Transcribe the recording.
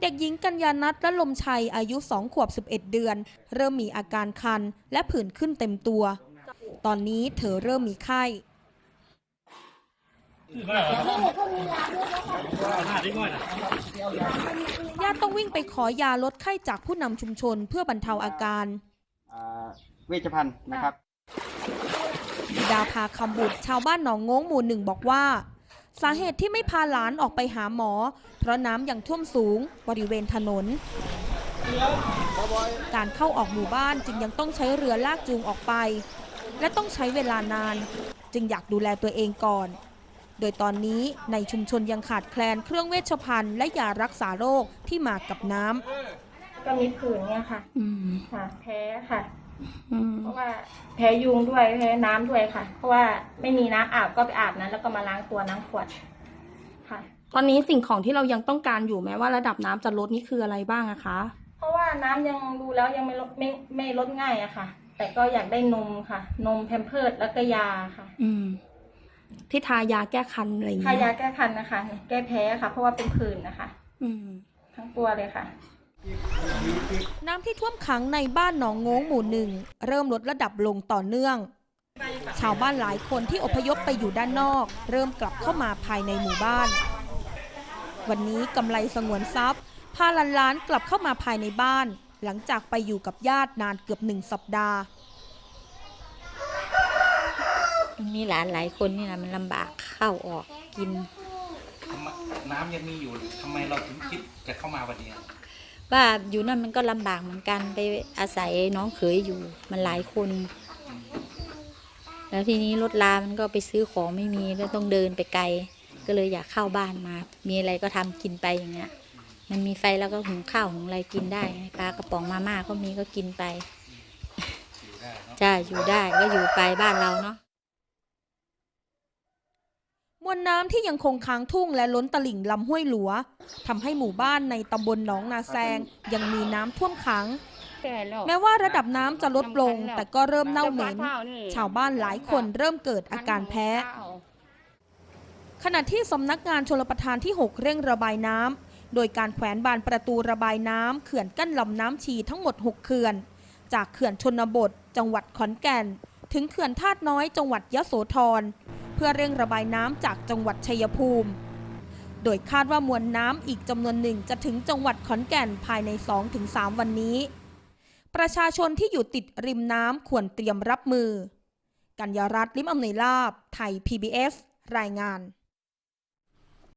เด็กหญิงกัญญานัทและลมชัยอายุ 2 ขวบ 11 เดือน เริ่มมีอาการคัน และผื่นขึ้นเต็มตัว ตอนนี้เธอเริ่มมีไข้ญาติต้องวิ่งไปขอยาลดไข้จากผู้นำชุมชนเพื่อบรรเทาอาการอ่าเวชภัณฑ์นะครับ ดาภาคำบุตรชาวบ้านหนองโง้งหมู่หนึ่งบอกว่า สาเหตุที่ไม่พาหลานออกไปหาหมอ เพราะน้ำยังท่วมสูงบริเวณถนน การเข้าออกหมู่บ้านจึงยังต้องใช้เรือลากจูงออกไป และต้องใช้เวลานาน จึงอยากดูแลตัวเองก่อน โดยตอนนี้ในชุมชนยังขาดแคลนเครื่องเวชภัณฑ์และยารักษาโรคที่มากับน้ำก็มีผื่นเนี่ยค่ะอืมค่ะ แพ้ค่ะอืม เพราะว่าแพ้ยุงด้วยแพ้น้ำด้วยค่ะ เพราะว่าไม่มีน้ำอาบก็ไปอาบนั้น แล้วก็มาล้างตัวน้ำขวดค่ะ ตอนนี้สิ่งของที่เรายังต้องการอยู่แม้ว่าระดับน้ำจะลดนี่คืออะไรบ้างอะคะ เพราะว่าน้ำยังดูแล้วยังไม่ลดไม่ไม่ลดง่ายอะค่ะ แต่ก็อยากได้นมค่ะ นมแพมเพิร์ดแล้วก็ยาค่ะอืม ที่ทายาแก้คันอะไรอย่างทาเงี้ยายแก้คันนะคะ แก้แพ้ค่ะ เพราะว่าเป็นผื่นนะคะ อืม ทั้งตัวเลยค่ะ น้ำที่ท่วมขังในบ้านหนองโง้งหมู่หนึ่ง เริ่มลดระดับลงต่อเนื่อง ชาวบ้านหลายคนที่อพยพไปอยู่ด้านนอก เริ่มกลับเข้ามาภายในหมู่บ้าน วันนี้กำไรสงวนทรัพย์พาหลานๆกลับเข้ามาภายในบ้าน หลังจากไปอยู่กับญาตินานเกือบหนึ่งสัปดาห์ มีหลานหลายคนนี่นะมันลำบากเข้าออกกินทำไมน้ำยังมีอยู่ทำไมเราถึงคิดจะเข้ามาวันนี้ ว่าอยู่นั่นมันก็ลำบากเหมือนกันไปอาศัยน้องเขยอยู่มันหลายคน แล้วทีนี้รถลามันก็ไปซื้อของไม่มีแล้วต้องเดินไปไกล ก็เลยอยากเข้าบ้านมา มีอะไรก็ทำกินไปอย่างเงี้ย มันมีไฟแล้วก็หุงข้าวหุงอะไรกินได้ปลากระป๋องมาม่าก็มีก็กินไปอยู่ได้เนาะจ้าอยู่ได้ก็อยู่ไปบ้านเราเนาะ วลน้ำที่ยังคงค้างทุ่งและล้นตลิ่งลำห้วยหลัวทำให้หมู่บ้านในตำบลหนองนาแซงยังมีน้ำท่วมขัง แม้ว่าระดับน้ำจะลดลง แต่ก็เริ่มเน่าเหม็น ชาวบ้านหลายคนเริ่มเกิดอาการแพ้ ขณะที่สำนักงานชลประทานที่ 6 เร่งระบายน้ำโดยการแขวนบานประตูระบายน้ำเขื่อนกั้นลำน้ำชีทั้งหมด 6 เขื่อน จากเขื่อนชนบท จังหวัดขอนแก่น ถึงเขื่อนธาตุน้อยจังหวัดยะโสธรเพื่อเร่งระบายน้ำจากจังหวัดชัยภูมิ โดยคาดว่ามวลน้ำอีกจำนวนหนึ่งจะถึงจังหวัดขอนแก่นภายใน 2-3 วันนี้ ประชาชนที่อยู่ติดริมน้ำควรเตรียมรับมือ กัญญารัตน์ลิมอำนวยลาบ ไทย PBS รายงาน